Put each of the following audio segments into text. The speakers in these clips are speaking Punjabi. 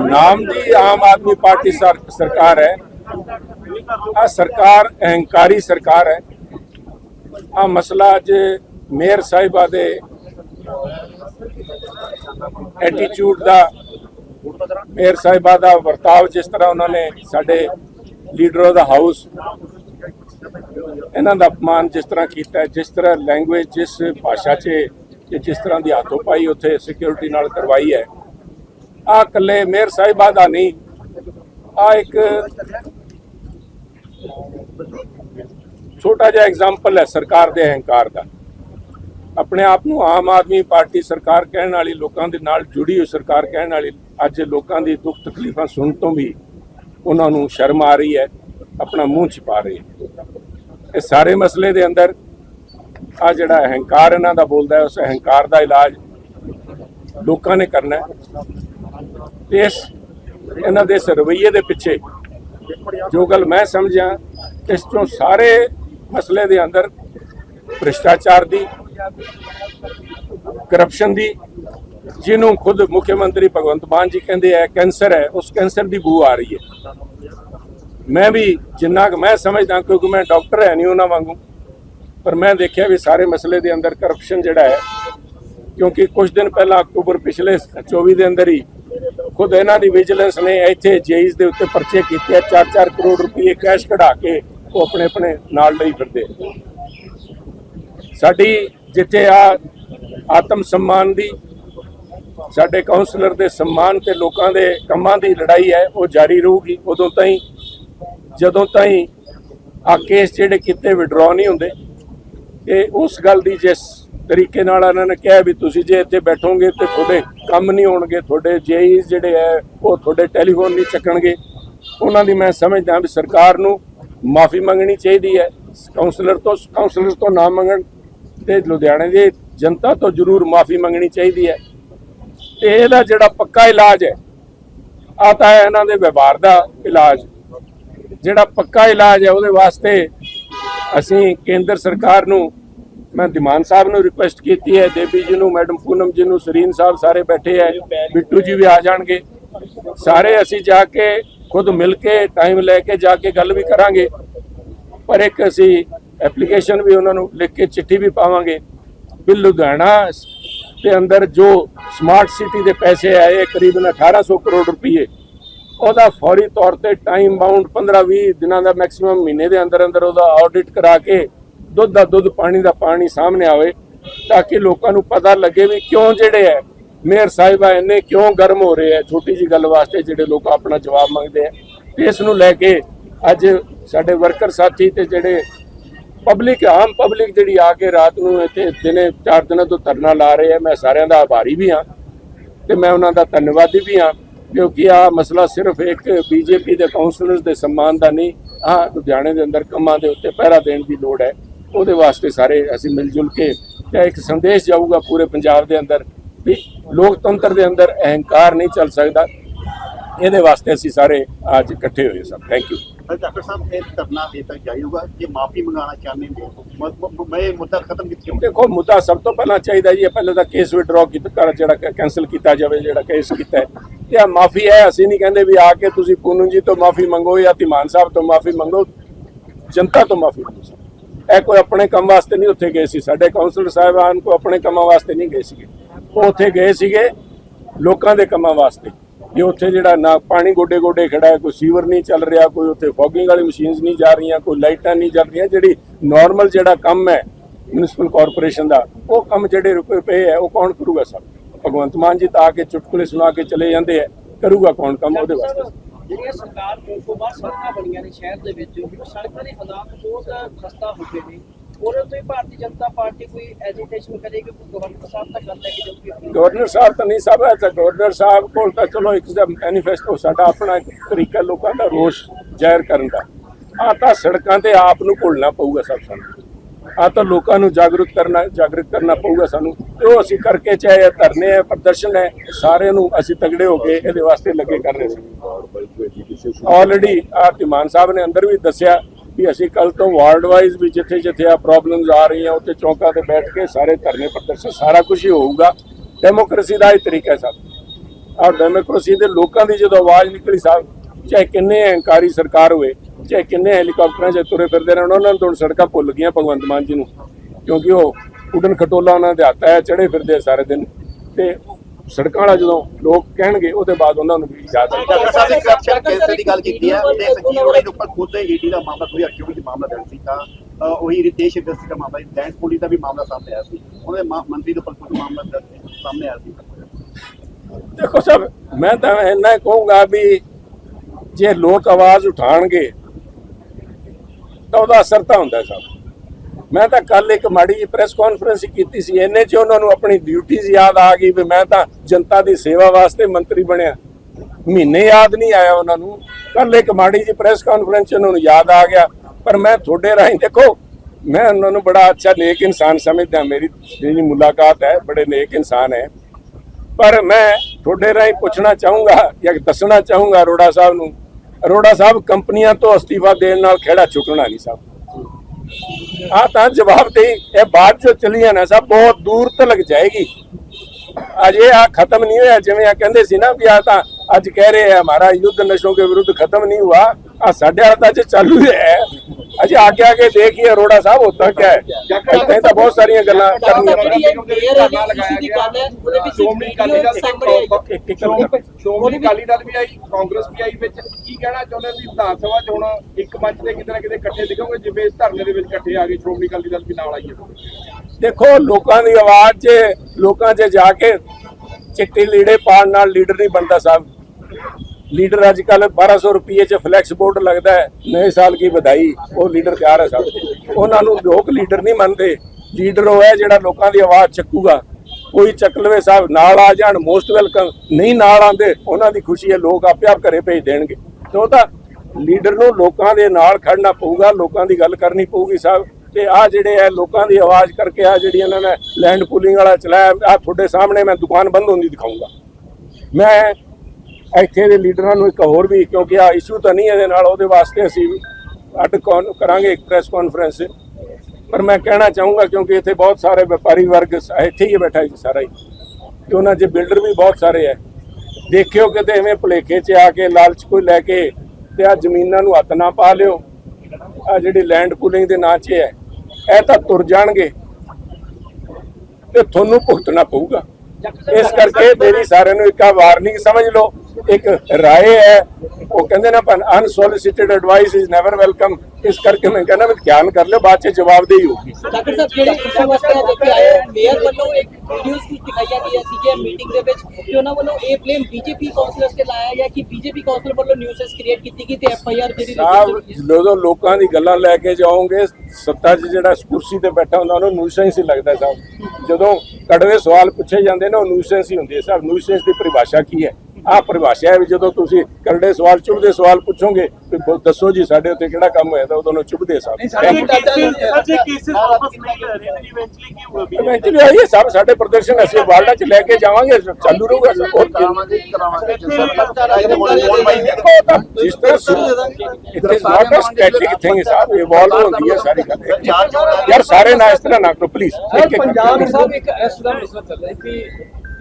ਨਾਮ ਦੀ ਆਮ ਆਦਮੀ ਪਾਰਟੀ ਸਰਕਾਰ ਹੈ ਆ ਸਰਕਾਰ ਅਹੰਕਾਰੀ ਸਰਕਾਰ ਹੈ ਆ ਮਸਲਾ ਅੱਜ ਮੇਅਰ ਸਾਹਿਬਾ ਦੇ ਐਟੀਟਿਊਡ ਦਾ ਮੇਅਰ ਸਾਹਿਬਾ ਦਾ ਵਰਤਾਵ ਜਿਸ ਤਰ੍ਹਾਂ ਉਹਨਾਂ ਨੇ ਸਾਡੇ ਲੀਡਰ ਆਫ ਦਾ ਹਾਊਸ ਇਹਨਾਂ ਦਾ ਅਪਮਾਨ ਜਿਸ ਤਰ੍ਹਾਂ ਕੀਤਾ, ਜਿਸ ਤਰ੍ਹਾਂ ਲੈਂਗੁਏਜ ਜਿਸ ਭਾਸ਼ਾ 'ਚ ਤੇ ਜਿਸ ਤਰ੍ਹਾਂ ਦੀ ਹੱਥੋਂ ਪਾਈ ਉੱਥੇ ਸਿਕਿਉਰਿਟੀ ਨਾਲ ਕਰਵਾਈ ਹੈ। ਆ ਇਕੱਲੇ ਮੇਅਰ ਸਾਹਿਬਾ ਦਾ ਨਹੀਂ ਆ ਇੱਕ ਛੋਟਾ ਜਿਹਾ ਐਗਜ਼ਾਮਪਲ ਹੈ ਸਰਕਾਰ ਦੇ ਅਹੰਕਾਰ ਦਾ। ਆਪਣੇ ਆਪ ਨੂੰ ਆਮ ਆਦਮੀ ਪਾਰਟੀ ਸਰਕਾਰ ਕਹਿਣ ਵਾਲੀ, ਲੋਕਾਂ ਦੇ ਨਾਲ ਜੁੜੀ ਹੋਈ ਸਰਕਾਰ ਕਹਿਣ ਵਾਲੀ ਅੱਜ ਲੋਕਾਂ ਦੀ ਦੁੱਖ ਤਕਲੀਫਾਂ ਸੁਣ ਤੋਂ ਵੀ ਉਹਨਾਂ ਨੂੰ ਸ਼ਰਮ ਆ ਰਹੀ ਹੈ, ਆਪਣਾ ਮੂੰਹ ਛਿਪਾ ਰਹੀ ਹੈ। ਇਹ ਸਾਰੇ ਮਸਲੇ ਦੇ ਅੰਦਰ ਆ ਜਿਹੜਾ ਅਹੰਕਾਰ ਇਹਨਾਂ ਦਾ ਬੋਲਦਾ ਹੈ, ਉਸ ਅਹੰਕਾਰ ਦਾ ਇਲਾਜ ਲੋਕਾਂ ਨੇ ਕਰਨਾ ਹੈ। ਇਸ ਇਹਨਾਂ ਦੇ ਇਸ ਰਵੱਈਏ ਦੇ ਪਿੱਛੇ ਜੋ ਗੱਲ ਮੈਂ ਸਮਝਿਆ, ਇਸ ਤੋਂ ਸਾਰੇ ਮਸਲੇ ਦੇ ਅੰਦਰ ਭ੍ਰਿਸ਼ਟਾਚਾਰ ਦੀ ਕਰਪਸ਼ਨ ਦੀ ਜਿਹਨੂੰ ਖੁਦ ਮੁੱਖ ਮੰਤਰੀ ਭਗਵੰਤ ਮਾਨ ਜੀ ਕਹਿੰਦੇ ਹੈ ਕੈਂਸਰ ਹੈ ਉਸ ਕੈਂਸਰ ਦੀ ਬੂ ਆ ਰਹੀ ਹੈ ਮੈਂ ਵੀ ਜਿੰਨਾ ਕੁ ਮੈਂ ਸਮਝਦਾ ਕਿਉਂਕਿ ਮੈਂ ਡਾਕਟਰ ਹੈ ਨਹੀਂ ਉਹਨਾਂ ਵਾਂਗੂ ਪਰ ਮੈਂ ਦੇਖਿਆ ਵੀ ਸਾਰੇ ਮਸਲੇ ਦੇ ਅੰਦਰ ਕਰਪਸ਼ਨ ਜਿਹੜਾ ਹੈ ਕਿਉਂਕਿ ਕੁਝ ਦਿਨ ਪਹਿਲਾਂ ਅਕਤੂਬਰ ਪਿਛਲੇ 24 ਦੇ ਅੰਦਰ ਹੀ ਖੁਦ ਇਹਨਾਂ ਦੀ ਵਿਜੀਲੈਂਸ ਨੇ ਇੱਥੇ ਜੇਈਜ਼ ਦੇ ਉੱਤੇ ਪਰਚੇ ਕੀਤੇ ਆ 4-4 ਕਰੋੜ ਰੁਪਏ ਕੈਸ਼ ਕਢਾ ਕੇ ਉਹ ਆਪਣੇ ਆਪਣੇ ਨਾਲ ਲਈ ਫਿਰਦੇ ਸਾਡੀ ਜਿੱਥੇ ਆ ਆਤਮ ਸਨਮਾਨ ਦੀ ਸਾਡੇ ਕਾਉਂਸਲਰ ਦੇ ਸਨਮਾਨ ਤੇ ਲੋਕਾਂ ਦੇ ਕੰਮਾਂ ਦੀ ਲੜਾਈ ਹੈ, ਉਹ ਜਾਰੀ ਰਹੂਗੀ। ਉਦੋਂ ਤਾਈਂ, ਜਦੋਂ ਤਾਈਂ ਆ ਕੇਸ ਜਿਹੜੇ ਕਿਤੇ ਵਿਡਰਾਅ ਨਹੀਂ ਹੁੰਦੇ ਤੇ ਉਸ ਗੱਲ ਦੀ ਜਿਸ ਤਰੀਕੇ ਨਾਲ ਇਹਨਾਂ ਨੇ ਕਿਹਾ ਵੀ ਤੁਸੀਂ ਜੇ ਇੱਥੇ ਬੈਠੋਗੇ ਤੇ ਤੁਹਾਡੇ ਕੰਮ ਨਹੀਂ ਹੋਣਗੇ, ਤੁਹਾਡੇ ਜੇਈ ਜਿਹੜੇ ਹੈ, ਉਹ ਤੁਹਾਡੇ ਟੈਲੀਫੋਨ ਨਹੀਂ ਚੱਕਣਗੇ। ਉਹਨਾਂ ਦੀ ਮੈਂ ਸਮਝਦਾ ਵੀ ਸਰਕਾਰ ਨੂੰ ਮਾਫੀ ਮੰਗਣੀ ਚਾਹੀਦੀ ਹੈ। ਕਾਉਂਸਲਰ ਤੋਂ ਕਾਉਂਸਲਰ ਤੋਂ ਨਾ ਮੰਗਣ ਤੇ ਲੁਧਿਆਣੇ ਦੀ ਜਨਤਾ ਤੋਂ ਜ਼ਰੂਰ ਮਾਫੀ ਮੰਗਣੀ ਚਾਹੀਦੀ ਹੈ। ਤੇ ਇਹਦਾ ਜਿਹੜਾ ਪੱਕਾ ਇਲਾਜ ਹੈ ਆ ਤਾਂ ਹੈ ਇਹਨਾਂ ਦੇ ਵਿਵਹਾਰ ਦਾ ਇਲਾਜ। ਜਿਹੜਾ ਪੱਕਾ ਇਲਾਜ ਹੈ, ਉਹਦੇ ਵਾਸਤੇ ਅਸੀਂ ਕੇਂਦਰ ਸਰਕਾਰ ਨੂੰ, ਮੈਂ ਦਿਮਾਨ ਸਾਹਿਬ ਨੂੰ ਰਿਕੁਐਸਟ ਕੀਤੀ ਹੈ, ਦੇਵੀ ਜੀ ਨੂੰ, ਮੈਡਮ ਪੂਨਮ ਜੀ ਨੂੰ, ਸਰੀਨ ਸਾਹਿਬ ਸਾਰੇ ਬੈਠੇ ਹੈ, ਬਿੱਟੂ ਜੀ ਵੀ ਆ ਜਾਣਗੇ। ਸਾਰੇ ਅਸੀਂ ਜਾ ਕੇ ਖੁਦ ਮਿਲ ਕੇ ਟਾਈਮ ਲੈ ਕੇ ਜਾ ਕੇ ਗੱਲ ਵੀ ਕਰਾਂਗੇ। ਪਰ ਇੱਕ ਅਸੀਂ ਐਪਲੀਕੇਸ਼ਨ ਵੀ ਉਹਨਾਂ ਨੂੰ ਲਿਖ ਕੇ ਚਿੱਠੀ ਵੀ ਪਾਵਾਂਗੇ। ਵੀ ਲੁਧਿਆਣਾ ਦੇ ਅੰਦਰ ਜੋ ਸਮਾਰਟ ਸਿਟੀ ਦੇ ਪੈਸੇ ਆਏ, ਕਰੀਬਨ 1800 ਕਰੋੜ ਰੁਪਏ ਉਹਦਾ ਫੌਰੀ ਤੌਰ ਤੇ ਟਾਈਮ ਬਾਉਂਡ 15-20 ਦਿਨਾਂ ਦਾ ਮੈਕਸਿਮਮ ਮਹੀਨੇ ਦੇ ਅੰਦਰ ਅੰਦਰ ਉਹਦਾ ਆਡਿਟ ਕਰਾ ਕੇ ਦੁੱਧ ਦਾ ਦੁੱਧ, ਪਾਣੀ ਦਾ ਪਾਣੀ ਸਾਹਮਣੇ ਆਵੇ, ਤਾਂ ਕਿ ਲੋਕਾਂ ਨੂੰ ਪਤਾ ਲੱਗੇ ਵੀ ਕਿਉਂ ਜਿਹੜੇ ਹੈ, ਮੇਅਰ ਸਾਹਿਬਾ ਇੰਨੇ ਕਿਉਂ ਗਰਮ ਹੋ ਰਹੇ ਹੈ, ਛੋਟੀ ਜੀ ਗੱਲ ਵਾਸਤੇ ਜਿਹੜੇ ਲੋਕ ਆਪਣਾ ਜਵਾਬ ਮੰਗਦੇ ਆ ਇਸ ਨੂੰ ਲੈ ਕੇ ਅੱਜ ਸਾਡੇ ਵਰਕਰ ਸਾਥੀ ਤੇ ਜਿਹੜੇ ਪਬਲਿਕ ਆਮ ਪਬਲਿਕ ਜਿਹੜੀ ਆ ਕੇ ਰਾਤ ਨੂੰ ਇੱਥੇ ਦਿਨੇ ਚਾਰ ਦਿਨਾਂ ਤੋਂ ਧਰਨਾ ਲਾ ਰਹੇ ਆ। ਮੈਂ ਸਾਰਿਆਂ ਦਾ ਆਭਾਰੀ ਵੀ ਹਾਂ ਤੇ ਮੈਂ ਉਹਨਾਂ ਦਾ ਧੰਨਵਾਦੀ ਵੀ ਹਾਂ, ਕਿਉਂਕਿ ਆ ਮਸਲਾ ਸਿਰਫ ਇੱਕ ਬੀਜੇਪੀ ਦੇ ਕਾਉਂਸਲਰਸ ਦੇ ਸਨਮਾਨ ਦਾ ਨਹੀਂ ਆ ਲੁਧਿਆਣੇ ਦੇ ਅੰਦਰ ਕੰਮਾਂ ਦੇ ਉੱਤੇ ਪਹਿਰਾ ਦੇਣ ਦੀ ਲੋੜ ਹੈ। ਉਹਦੇ ਵਾਸਤੇ ਸਾਰੇ ਅਸੀਂ ਮਿਲ ਜੁਲ ਕੇ ਤੇ ਇੱਕ ਸੰਦੇਸ਼ ਜਾਊਗਾ ਪੂਰੇ ਪੰਜਾਬ ਦੇ ਅੰਦਰ ਵੀ ਲੋਕਤੰਤਰ ਦੇ ਅੰਦਰ ਅਹੰਕਾਰ ਨਹੀਂ ਚੱਲ ਸਕਦਾ। ਇਹਦੇ ਵਾਸਤੇ ਅਸੀਂ ਸਾਰੇ ਅੱਜ ਇਕੱਠੇ ਹੋਏ ਸਭ ਥੈਂਕ ਯੂ ਡਾਕਟਰ ਸਾਹਿਬ, ਇਹ ਧਰਨਾ ਦੇ ਤੱਕ ਜਾਈਗਾ ਜੇ ਮਾਫੀ ਮੰਗਾਣਾ ਚਾਹੁੰਦੇ ਨੇ ਮੈਂ ਇਹ ਮੁੱਦਾ ਖਤਮ ਕਿੱਥੇ ਹੋਊਗਾ? ਦੇਖੋ, ਮੁੱਦਾ ਸਭ ਤੋਂ ਪਹਿਲਾਂ ਚਾਹੀਦਾ ਜੀ, ਇਹ ਤਾਂ ਕੇਸ ਵਿਡਰਾਅ ਕੀਤਾ ਕਰ ਜਿਹੜਾ ਕੈਨਸਲ ਕੀਤਾ ਜਾਵੇ, ਜਿਹੜਾ ਕੇਸ ਕੀਤਾ ਹੈ। ਤੇ ਮਾਫੀ ਹੈ, ਅਸੀਂ ਨਹੀਂ ਕਹਿੰਦੇ ਵੀ ਆ ਕੇ ਤੁਸੀਂ ਪੂਨਮ ਜੀ ਤੋਂ ਮਾਫੀ ਮੰਗੋ ਜਾਂ ਧੀਮਾਨ ਸਾਹਿਬ ਤੋਂ ਮਾਫੀ ਮੰਗੋ, ਜਨਤਾ ਤੋਂ ਮਾਫੀ ਮੰਗੋ ਇਹ ਕੋਈ ਆਪਣੇ ਕੰਮ ਵਾਸਤੇ ਨਹੀਂ ਉੱਥੇ ਗਏ ਸੀ। ਸਾਡੇ ਕਾਉਂਸਲਰ ਸਾਹਿਬਾਨ ਕੋ ਆਪਣੇ ਕੰਮਾਂ ਵਾਸਤੇ ਨਹੀਂ ਗਏ ਸੀਗੇ। ਉਹ ਉੱਥੇ ਗਏ ਸੀਗੇ ਲੋਕਾਂ ਦੇ ਕੰਮਾਂ ਵਾਸਤੇ। ਕਿ ਉੱਥੇ ਜਿਹੜਾ ਨਾ ਪਾਣੀ ਗੋਡੇ ਗੋਡੇ ਖੜਾ ਹੈ ਕੋਈ ਸੀਵਰ ਨਹੀਂ ਚੱਲ ਰਿਹਾ ਕੋਈ ਉੱਥੇ ਫੋਗਿੰਗ ਵਾਲੀ ਮਸ਼ੀਨਸ ਨਹੀਂ ਜਾ ਰਹੀਆਂ ਕੋਈ ਲਾਈਟਾਂ ਨਹੀਂ ਚੱਲ ਰਹੀਆਂ ਜਿਹੜੀ ਨਾਰਮਲ ਜਿਹੜਾ ਕੰਮ ਹੈ ਮਿਊਨਿਸਪਲ ਕਾਰਪੋਰੇਸ਼ਨ ਦਾ ਉਹ ਕੰਮ ਜਿਹੜੇ ਰੁਕੇ ਪਏ ਹੈ ਉਹ ਕੌਣ ਕਰੂਗਾ ਸਭ ਭਗਵੰਤ ਮਾਨ ਜੀ ਤਾਂ ਆ ਕੇ ਚੁਟਕਲੇ ਸੁਣਾ ਕੇ ਚਲੇ ਜਾਂਦੇ ਹੈ ਕਰੂਗਾ ਕੌਣ ਕੰਮ ਉਹਦੇ ਵਾਸਤੇ? ਜਿਹੜੀਆਂ ਸਰਕਾਰ ਤੋਂ ਬਾਅਦ ਸੜਕਾਂ ਬਣੀਆਂ ਨੇ ਸ਼ਹਿਰ ਦੇ ਵਿੱਚ ਸੜਕਾਂ ਦੇ ਹਾਲਾਤ ਬਹੁਤ ਖਸਤਾ ਹੋ ਗਏ ਨੇ। ਉਹਦੇ ਉੱਤੇ ਭਾਰਤੀ ਜਨਤਾ ਪਾਰਟੀ ਕੋਈ ਐਜੀਟੇਸ਼ਨ ਕਰੇਗੀ ਕੋਈ ਗਵਰਨਰ ਸਾਹਿਬ ਤੱਕ ਗੱਲ ਲੈ ਕੇ ਜਾਊਗੀ ਗਵਰਨਰ ਸਾਹਿਬ ਤਾਂ ਨਹੀਂ ਸਾਹਿਬ ਤਾਂ ਗਵਰਨਰ ਸਾਹਿਬ ਕੋਲ ਤਾਂ ਚਲੋ ਇੱਕ ਦਾ ਮੈਨੀਫੈਸਟੋ ਸਾਡਾ ਆਪਣਾ ਤਰੀਕਾ ਲੋਕਾਂ ਦਾ ਰੋਸ਼ ਜ਼ਾਹਿਰ ਕਰਨ ਦਾ। ਆ ਤਾਂ ਸੜਕਾਂ ਤੇ ਆਪ ਨੂੰ ਭੁੱਲਣਾ ਪਊਗਾ ਸਭ ਸਾਨੂੰ। ਆ ਤਾਂ ਲੋਕਾਂ ਨੂੰ ਜਾਗਰੂਕ ਕਰਨਾ ਜਾਗਰੂਕ ਕਰਨਾ ਪਊਗਾ ਸਾਨੂੰ। ਉਹ ਅਸੀਂ ਕਰਕੇ ਚਾਹੇ ਧਰਨੇ ਹੈ, ਪ੍ਰਦਰਸ਼ਨ ਹੈ, ਸਾਰਿਆਂ ਨੂੰ ਅਸੀਂ ਤਗੜੇ ਹੋ ਕੇ ਇਹਦੇ ਵਾਸਤੇ ਲੱਗੇ ਕਰ ਰਹੇ ਸੀ। ਆਲਰੇਡੀ ਆ ਧੀਮਾਨ ਸਾਹਿਬ ਨੇ ਅੰਦਰ ਵੀ ਦੱਸਿਆ ਕਿ ਅਸੀਂ ਕੱਲ ਤੋਂ ਵਾਰਡ ਵਾਈਜ਼ ਵੀ ਜਿੱਥੇ ਜਿੱਥੇ ਆ ਪ੍ਰੋਬਲਮਸ ਆ ਰਹੀਆਂ, ਉੱਥੇ ਚੌਂਕਾਂ ਤੇ ਬੈਠ ਕੇ ਸਾਰੇ ਧਰਨੇ ਪ੍ਰਦਰਸ਼ਨ, ਸਾਰਾ ਕੁਝ ਹੀ ਹੋਊਗਾ। ਡੈਮੋਕ੍ਰੇਸੀ ਦਾ ਇਹ ਤਰੀਕਾ ਹੈ ਸਭ ਔਰ ਡੈਮੋਕ੍ਰੇਸੀ ਦੇ ਲੋਕਾਂ ਦੀ ਜਦੋਂ ਆਵਾਜ਼ ਨਿਕਲੀ ਸਾਹਿਬ ਚਾਹੇ ਕਿੰਨੇ ਹੰਕਾਰੀ ਸਰਕਾਰ ਹੋਏ ਚਾਹੇ ਕਿੰਨੇ ਹੈਲੀਕਾਪਟਰਾਂ 'ਚ ਤੁਰੇ ਫਿਰਦੇ ਰਹਿਣ, ਉਹਨਾਂ ਨੂੰ ਤਾਂ ਹੁਣ ਸੜਕਾਂ ਭੁੱਲ ਗਈਆਂ ਭਗਵੰਤ ਮਾਨ ਜੀ ਨੂੰ। ਕਿਉਂਕਿ ਉਹ ਉਡਨ ਖਟੋਲਾ ਉਹਨਾਂ ਦੇ ਹੱਥ ਹੈ ਚੜੇ ਫਿਰਦੇ ਆ ਸਾਰੇ ਦਿਨ। ਤੇ ਸੜਕਾਂ ਵਾਲਾ ਜਦੋਂ ਲੋਕ ਕਹਿਣਗੇ ਉਹਦੇ ਬਾਅਦ ਉਹਨਾਂ ਨੂੰ ਵੀ ਯਾਦ ਆਏਗਾ। ਡਾਕਟਰ ਸਾਹਿਬ ਨੇ ਕਰਪਸ਼ਨ ਕੇਸ ਦੀ ਗੱਲ ਕੀਤੀ ਹੈ। ਤੇ ਸੰਜੀਵ ਰੋੜੀ ਦੇ ਉੱਪਰ ਖੁਦ ਈਡੀ ਦਾ ਮਾਮਲਾ ਕੋਈ ਅਕਿਊਜ਼ ਦਾ ਮਾਮਲਾ ਦਰਜ ਸੀ ਤਾਂ ਉਹੀ ਰਿਤੇਸ਼ ਅਗਸਤੀ ਦਾ ਮਾਮਲਾ ਡੈਂਸ ਪੁਲਿਸ ਦਾ ਵੀ ਮਾਮਲਾ ਸਾਹਮਣੇ ਆਇਆ ਸੀ। ਉਹਦੇ ਮੰਤਰੀ ਦੇ ਉੱਪਰ ਕੁਝ ਮਾਮਲਾ ਦਰਜ ਸਾਹਮਣੇ ਆਇਆ ਸੀ। ਦੇਖੋ ਸਭ ਮੈਂ ਤਾਂ ਇੰਨਾ ਹੀ ਕਹੂੰਗਾ ਵੀ ਜੇ ਲੋਕ ਆਵਾਜ਼ ਉਠਾਣਗੇ ਤਾਂ ਉਹਦਾ ਅਸਰ ਤਾਂ ਹੁੰਦਾ ਸਭ ਮੈਂ ਤਾਂ ਕੱਲ ਇੱਕ ਮਾੜੀ ਜਿਹੀ ਪ੍ਰੈਸ ਕਾਨਫਰੰਸ ਕੀਤੀ ਸੀ, ਇੰਨੇ ਚ ਉਹਨਾਂ ਨੂੰ ਆਪਣੀ ਡਿਊਟੀਆਂ ਯਾਦ ਆ ਗਈ ਵੀ ਮੈਂ ਤਾਂ ਜਨਤਾ ਦੀ ਸੇਵਾ ਵਾਸਤੇ ਮੰਤਰੀ ਬਣਿਆ। ਮਹੀਨੇ ਯਾਦ ਨਹੀਂ ਆਇਆ ਉਹਨਾਂ ਨੂੰ। ਕੱਲ ਇੱਕ ਮਾੜੀ ਜੀ ਪ੍ਰੈਸ ਕਾਨਫਰੰਸ ਉਹਨਾਂ ਨੂੰ ਯਾਦ ਆ ਗਿਆ। ਪਰ ਮੈਂ ਤੁਹਾਡੇ ਰਾਹੀਂ ਦੇਖੋ, ਮੈਂ ਉਹਨਾਂ ਨੂੰ ਬੜਾ ਅੱਛਾ ਨੇਕ ਇਨਸਾਨ ਸਮਝਦਾ, ਮੇਰੀ ਜਿਹੜੀ ਮੁਲਾਕਾਤ ਹੈ, ਬੜੇ ਨੇਕ ਇਨਸਾਨ ਹੈ। ਪਰ ਮੈਂ ਤੁਹਾਡੇ ਰਾਹੀਂ ਪੁੱਛਣਾ ਚਾਹੂੰਗਾ ਜਾਂ ਦੱਸਣਾ ਚਾਹੂੰਗਾ ਅਰੋੜਾ ਸਾਹਿਬ ਨੂੰ। ਅਰੋੜਾ ਸਾਹਿਬ, ਕੰਪਨੀਆਂ ਤੋਂ ਅਸਤੀਫਾ ਦੇਣ ਨਾਲ ਖੇੜਾ ਚੁੱਕਣਾ ਨਹੀਂ ਸਾਹਿਬ ਆ ਤਾਂ ਜਵਾਬ ਦੇ, ਇਹ ਬਾਤ ਜੋ ਚਲੀ ਜਾਣਾ ਸਭ ਬਹੁਤ ਦੂਰ ਤੱਕ ਜਾਏਗੀ। ਅੱਜ ਇਹ ਆ ਖਤਮ ਨਹੀਂ ਹੋਇਆ, ਜਿਵੇਂ ਆ ਕਹਿੰਦੇ ਸੀ ਨਾ ਵੀ ਆ ਤਾਂ ਅੱਜ ਕਹਿ ਰਹੇ ਆ ਮਹਾਰਾਜ, ਯੁੱਧ ਨਸ਼ੋ ਕੇ ਵਿਰੁੱਧ ਖਤਮ ਨਹੀਂ ਹੁਆ। ਆ ਸਾਡੇ ਵਾਲਾ ਤਾਂ ਅਜੇ ਚਾਲੂ ਹੈ। ਅਸੀਂ ਆ ਕੇ ਆ ਕੇ ਦੇਖੀਏ ਅਰੋੜਾ ਸਾਹਿਬ ਹੁੰਦਾ ਕੀ ਹੈ। ਇੱਥੇ ਤਾਂ ਬਹੁਤ ਸਾਰੀਆਂ ਗੱਲਾਂ ਕਰਨੀਆਂ ਸ਼੍ਰੋਮਣੀ ਧਰਨੇ ਦੇ ਵਿੱਚ ਇਕੱਠੇ ਆ ਗਏ ਸ਼੍ਰੋਮਣੀ ਅਕਾਲੀ ਦਲ ਦੇਖੋ ਲੋਕਾਂ ਦੀ ਆਵਾਜ਼ 'ਚ ਲੋਕਾਂ 'ਚ ਜਾ ਕੇ ਚਿੱਟੇ ਲੀੜੇ ਪਾਣ ਨਾਲ ਲੀਡਰ ਨਹੀਂ ਬਣਦਾ ਸਾਹਿਬ। ਲੀਡਰ ਅੱਜ ਕੱਲ 1200 ਰੁਪਏ 'ਚ ਫਲੈਕਸ ਬੋਰਡ ਲੱਗਦਾ ਹੈ। ਨਵੇਂ ਸਾਲ ਕੀ ਵਧਾਈ, ਉਹ ਲੀਡਰ ਤਿਆਰ ਹੈ ਸਾਹਿਬ ਉਹਨਾਂ ਨੂੰ ਲੋਕ ਲੀਡਰ ਨਹੀਂ ਮੰਨਦੇ। ਲੀਡਰ ਉਹ ਹੈ ਜਿਹੜਾ ਲੋਕਾਂ ਦੀ ਆਵਾਜ਼ ਚੱਕੂਗਾ। ਕੋਈ ਚੱਕ ਲਵੇ ਸਾਹਿਬ ਨਾਲ ਆ ਜਾਣ ਮੋਸਟ ਵੈਲਕਮ ਨਹੀਂ ਨਾਲ ਆਂਦੇ ਉਹਨਾਂ ਦੀ ਖੁਸ਼ੀ ਹੈ, ਲੋਕ ਆਪੇ ਆਪ ਘਰੇ ਭੇਜ ਦੇਣਗੇ। ਤੇ ਉਹ ਤਾਂ ਲੀਡਰ ਨੂੰ ਲੋਕਾਂ ਦੇ ਨਾਲ ਖੜਨਾ ਪਊਗਾ, ਲੋਕਾਂ ਦੀ ਗੱਲ ਕਰਨੀ ਪਊਗੀ ਸਾਹਿਬ। ਤੇ ਆ ਜਿਹੜੇ ਹੈ, ਲੋਕਾਂ ਦੀ ਆਵਾਜ਼ ਕਰਕੇ ਆ ਜਿਹੜੀ ਇਹਨਾਂ ਨੇ ਲੈਂਡ ਪੂਲਿੰਗ ਵਾਲਾ ਚਲਾਇਆ ਆ ਤੁਹਾਡੇ ਸਾਹਮਣੇ ਮੈਂ ਦੁਕਾਨ ਬੰਦ ਹੁੰਦੀ ਦਿਖਾਊਂਗਾ ਮੈਂ ਇੱਥੇ ਦੇ ਲੀਡਰਾਂ ਨੂੰ ਇੱਕ ਹੋਰ ਵੀ, ਕਿਉਂਕਿ ਆ ਇਸ਼ੂ ਤਾਂ ਨਹੀਂ ਇਹਦੇ ਨਾਲ, ਉਹਦੇ ਵਾਸਤੇ ਅਸੀਂ ਅੱਡ ਕੌਨ ਕਰਾਂਗੇ ਇੱਕ ਪ੍ਰੈਸ ਕਾਨਫਰੰਸ ਪਰ ਮੈਂ ਕਹਿਣਾ ਚਾਹੂੰਗਾ, ਕਿਉਂਕਿ ਇੱਥੇ ਬਹੁਤ ਸਾਰੇ ਵਪਾਰੀ ਵਰਗ ਇੱਥੇ ਹੀ ਬੈਠਾ ਹੈ ਸਾਰਾ ਹੀ। ਤੇ ਉਹਨਾਂ 'ਚ ਬਿਲਡਰ ਵੀ ਬਹੁਤ ਸਾਰੇ ਹੈ ਦੇਖਿਓ ਕਿਤੇ ਐਵੇਂ ਭੁਲੇਖੇ 'ਚ ਆ ਕੇ, ਲਾਲਚ ਕੋਈ ਲੈ ਕੇ ਤੇ ਆ ਜ਼ਮੀਨਾਂ ਨੂੰ ਹੱਥ ਨਾ ਪਾ ਲਿਓ। ਆ ਜਿਹੜੀ ਲੈਂਡ ਪੂਲਿੰਗ ਦੇ ਨਾਂ 'ਚ ਹੈ ਇਹ ਤਾਂ ਤੁਰ ਜਾਣਗੇ। ਤੇ ਤੁਹਾਨੂੰ ਭੁਗਤਣਾ ਪਊਗਾ। ਇਸ ਕਰਕੇ ਮੇਰੀ ਸਾਰਿਆਂ ਨੂੰ ਇੱਕ ਵਾਰਨਿੰਗ ਸਮਝ ਲਓ। ਇੱਕ ਰਾਏ ਹੈ ਉਹ ਕਹਿੰਦੇ ਨਾ ਪਰ unsolicited advice is never welcome ਇਸ ਕਰਕੇ ਮੈਂ ਕਹਿੰਦਾ ਵੀ ਧਿਆਨ ਕਰ ਲਿਓ ਬਾਅਦ ਚ ਜਵਾਬਦੇਹੀ ਹੋਊਗੀ। ਡਾਕਟਰ ਸਾਹਿਬ ਜਿਹੜੇ ਇਸ਼ੂ ਵਾਸਤੇ ਅੱਜ ਇੱਥੇ ਆਏ ਹੋ, ਮੇਅਰ ਵੱਲੋਂ ਇੱਕ ਵੀਡੀਓਜ਼ ਵੀ ਦਿਖਾਈਆਂ ਗਈਆਂ ਸੀਗੀਆਂ ਮੀਟਿੰਗ ਦੇ ਵਿੱਚ ਕਿ ਉਹਨਾਂ ਵੱਲੋਂ ਇਹ ਬਲੇਮ ਬੀਜੇਪੀ ਕਾਉਂਸਲਰਸ ਤੇ ਲਾਇਆ ਗਿਆ ਕਿ ਬੀਜੇਪੀ ਕਾਉਂਸਲਰ ਵੱਲੋਂ ਨਿਊਸੈਸ ਕ੍ਰੀਏਟ ਕੀਤੀ ਗਈ ਤੇ ਐਫ ਆਈ ਆਰ ਜਿਹੜੀ ਸਾਹਿਬ register ਹੋਈ ਹੈ। ਜਦੋਂ ਲੋਕਾਂ ਦੀ ਗੱਲਾਂ ਲੈ ਕੇ ਜਾਓਗੇ ਸੱਤਾ 'ਚ ਜਿਹੜਾ ਕੁਰਸੀ ਤੇ ਬੈਠਾ ਹੁੰਦਾ ਉਹਨੂੰ ਨੂਸੈਂਸ ਹੀ ਲੱਗਦਾ ਸਾਹਿਬ। ਜਦੋਂ ਕੜਵੇ ਸਵਾਲ ਪੁੱਛੇ ਜਾਂਦੇ ਨੇ ਉਹ ਨੂਸੈਂਸ ਹੀ ਹੁੰਦੀ ਹੈ। ਸਾਹਿਬ ਨੂਸੈਂਸ ਦੀ ਪਰਿਭਾਸ਼ਾ ਕੀ ਹੈ? ਆਹ ਪਰਿਭਾਸ਼ਾ ਹੈ ਵੀ ਜਦੋਂ ਤੁਸੀਂ ਕਰੜੇ ਸਵਾਲ ਚੁਭਦੇ ਸਵਾਲ ਪੁੱਛੋਗੇ ਬ- ਦੱਸੋ ਜੀ ਸਾਡੇ ਉੱਤੇ ਕਿਹੜਾ ਕੰਮ ਹੋਇਆ ਤਾਂ ਉਦੋਂ ਨੂੰ ਚੁਭਦੇ ਸਾਹਿਬ ਇਵੈਂਚੁਅਲੀ ਆਈਏ ਸਭ ਸਾਡੇ ਪ੍ਰਦਰਸ਼ਨ ਅਸੀਂ ਵਾਰਡਾ 'ਚ ਲੈ ਕੇ ਜਾਵਾਂਗੇ ਚਾਲੂ ਰਹੂਗਾ ਹੋਰ ਕੀ। ਕਰਾਵਾਂਗੇ ਕਰਾਵਾਂਗੇ ਤਾਂ ਜਿਸ ਤਰ੍ਹਾਂ it is not a static thing Sahib evolve ਹੁੰਦੀ ਹੈ ਸਾਰੀ ਗੱਲ ਯਾਰ ਸਾਰੇ ਨਾ ਇਸ ਤਰ੍ਹਾਂ ਨਾ ਕਰੋ ਪਲੀਜ਼ ਪੰਜਾਬ ਸਾਹਿਬ ਇੱਕ ਅਰੈਸਟ ਦਾ ਮਸਲਾ ਚੱਲ ਰਿਹਾ ਕਿ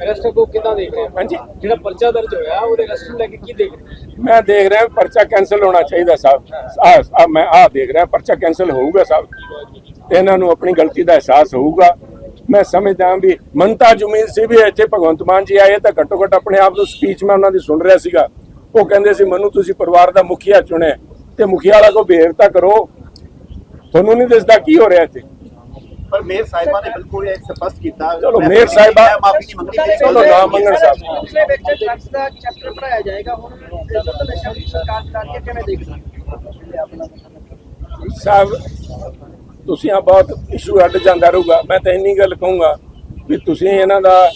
ਅਰੈਸਟ ਕੋ ਕਿਦਾਂ ਦੇਖ ਰਹੇ ਹਾਂਜੀ। ਜਿਹੜਾ ਪਰਚਾ ਦਰਜ ਹੋਇਆ, ਉਹਦੇ ਅਰੈਸਟ ਨੂੰ ਲੈ ਕੇ ਕੀ ਦੇਖ ਰਹੇ ਮੈਂ ਦੇਖ ਰਿਹਾ ਪਰਚਾ ਕੈਨਸਲ ਹੋਣਾ ਚਾਹੀਦਾ ਸਾਹਿਬ। ਆ ਮੈਂ ਆ ਦੇਖ ਰਿਹਾ, ਪਰਚਾ ਕੈਨਸਲ ਹੋਊਗਾ ਸਾਹਿਬ। ਇਹਨਾਂ ਨੂੰ ਆਪਣੀ ਗਲਤੀ ਦਾ ਅਹਿਸਾਸ ਹੋਊਗਾ। ਮੈਂ ਸਮਝਦਾ ਵੀ ਮਨਤਾ ਜੁਮੀਨ ਸੀ ਵੀ ਇੱਥੇ ਭਗਵੰਤ ਮਾਨ ਜੀ ਆਏ, ਤਾਂ ਘੱਟੋ ਘੱਟ ਆਪਣੇ ਆਪ ਨੂੰ ਸਪੀਚ ਮੈਂ ਉਹਨਾਂ ਦੀ ਸੁਣ ਰਿਹਾ ਸੀਗਾ। ਉਹ ਕਹਿੰਦੇ ਸੀ, ਮੈਨੂੰ, ਤੁਸੀਂ ਪਰਿਵਾਰ ਦਾ ਮੁਖੀਆ ਚੁਣਿਆ ਤੇ ਮੁਖੀਆ ਵਾਲਾ ਕੋ ਬਿਹੇਵ ਤਾਂ ਕਰੋ। ਤੁਹਾਨੂੰ ਨਹੀਂ ਦਿਸਦਾ ਕੀ ਹੋ ਰਿਹਾ ਇੱਥੇ? ਪਰ ਮੇਰ ਸਾਹਿਬਾਂ ਨੇ ਬਿਲਕੁਲ ਇਹ ਸਪਸ਼ਟ ਕੀਤਾ ਚਲੋ, ਮੇਅਰ ਸਾਹਿਬਾਂ- ਮਾਫੀ ਨਹੀਂ ਮੰਗਣੀ ਚਲੋ, ਨਾ ਮੰਗਣ ਸਾਹਿਬ। ਉਸਦੇ ਵਿੱਚ ਡਰੱਗਸ ਦਾ ਚੈਪਟਰ ਪੜਾਇਆ ਜਾਏਗਾ। ਹੁਣ ਜਦੋਂ ਨਸ਼ਾ ਦੀ ਸਰਕਾਰ ਹੈ ਕਿਵੇਂ ਦੇਖਦੇ ਸਾਹਿਬ ਤੁਸੀਂ ਆ ਬਹੁਤ ਇਸ਼ੂ ਅੱਡ ਜਾਂਦਾ ਰਹੂਗਾ। ਮੈਂ ਤਾਂ ਇੰਨੀ ਗੱਲ ਕਹੂੰਗਾ ਵੀ ਤੁਸੀਂ ਇਹਨਾਂ ਦਾ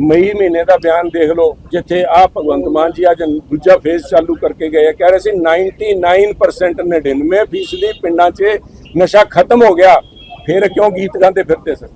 ਮਈ ਮਹੀਨੇ ਦਾ ਬਿਆਨ ਦੇਖ ਲਓ ਜਿੱਥੇ ਆ ਭਗਵੰਤ ਮਾਨ ਜੀ ਅੱਜ ਦੂਜਾ ਫੇਜ਼ ਚਾਲੂ ਕਰਕੇ ਗਏ ਆ। ਕਹਿ ਰਹੇ ਸੀ 99% 99% ਫੀਸਦੀ ਪਿੰਡਾਂ 'ਚ ਨਸ਼ਾ ਖਤਮ ਹੋ ਗਿਆ। ਫਿਰ ਕਿਉਂ ਗੀਤ ਗਾਉਂਦੇ ਫਿਰਦੇ ਸਨ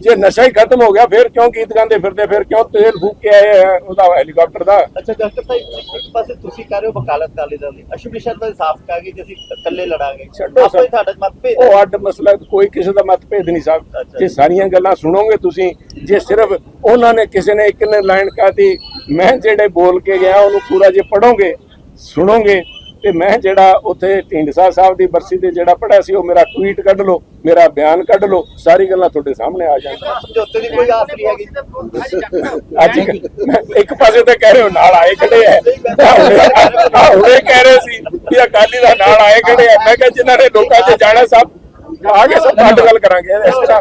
ਜੇ ਨਸ਼ਾ ਹੀ ਖਤਮ ਹੋ ਗਿਆ ਫਿਰ ਕਿਉਂ ਗੀਤ ਗਾਉਂਦੇ ਫਿਰਦੇ? ਫਿਰ ਕਿਉਂ ਤੇਲ ਫੂਕ ਕੇ ਆਏ ਉਹਦਾ ਹੈਲੀਕਾਪਟਰ ਦਾ? ਅੱਛਾ ਡਾਕਟਰ ਸਾਹਿਬ ਇੱਕ ਪਾਸੇ ਤੁਸੀਂ ਕਰ ਰਹੇ ਹੋ ਵਕਾਲਤ ਕਾਲੇ ਦਾ ਲਈ ਅਸ਼ੁਭ ਸ਼ਰਮਾ ਸਾਫ਼ ਕਹਾ ਕਿ ਅਸੀਂ ਇਕੱਲੇ ਲੜਾਂਗੇ। ਛੱਡੋ ਸਰ। ਸਾਡਾ ਮਤਭੇਦ ਉਹ ਅੱਡ ਮਸਲਾ ਕੋਈ ਕਿਸੇ ਦਾ ਮਤਭੇਦ ਨਹੀਂ ਸਾਹਿਬ। ਜੇ। ਸਾਰੀਆਂ ਗੱਲਾਂ ਸੁਣੋਗੇ ਤੁਸੀਂ ਜੇ ਸਿਰਫ ਉਹਨਾਂ ਨੇ ਕਿਸੇ ਨੇ ਇੱਕ ਨੇ ਲਾਈਨ ਕਾਤੀ ਮੈਂ ਜਿਹੜੇ ਬੋਲ ਕੇ ਗਿਆ ਉਹਨੂੰ ਪੂਰਾ ਜੇ ਪੜੋਗੇ ਸੁਣੋਗੇ ਤੇ ਮੈਂ ਜਿਹੜਾ ਉੱਥੇ ਢੀਂਡਸਾ ਸਾਹਿਬ ਦੀ ਬਰਸੀ ਤੇ ਜਿਹੜਾ ਪੜਿਆ ਸੀ ਉਹ ਮੇਰਾ ਟਵੀਟ ਕੱਢ ਲਓ। ਮੇਰਾ ਬਿਆਨ ਕੱਢ ਲਓ ਸਾਰੀ ਗੱਲਾਂ ਤੁਹਾਡੇ ਸਾਹਮਣੇ ਆ ਜਾਣਗੀਆਂ। ਸਮਝੌਤੇ ਦੀ ਕੋਈ ਆਸ ਨਹੀਂ ਹੈਗੀ। ਅੱਜ ਇੱਕ ਪਾਸੇ ਤੇ ਕਹਿ ਰਹੇ ਹੋ ਨਾਲ ਆਏ ਖੜੇ ਐ ਹੁਣੇ ਕਹਿ ਰਹੇ ਸੀ ਕਿ ਅਕਾਲੀ ਦਾ ਨਾਲ ਆਏ ਖੜੇ ਐ ਮੈਂ ਕਿਹਾ ਜਿਨ੍ਹਾਂ ਨੇ ਲੋਕਾਂ 'ਚ ਜਾਣਾ ਸਭ ਆ ਕੇ ਸਭ ਨਾਲ ਗੱਲ ਕਰਾਂਗੇ। ਇਸ ਤਰ੍ਹਾਂ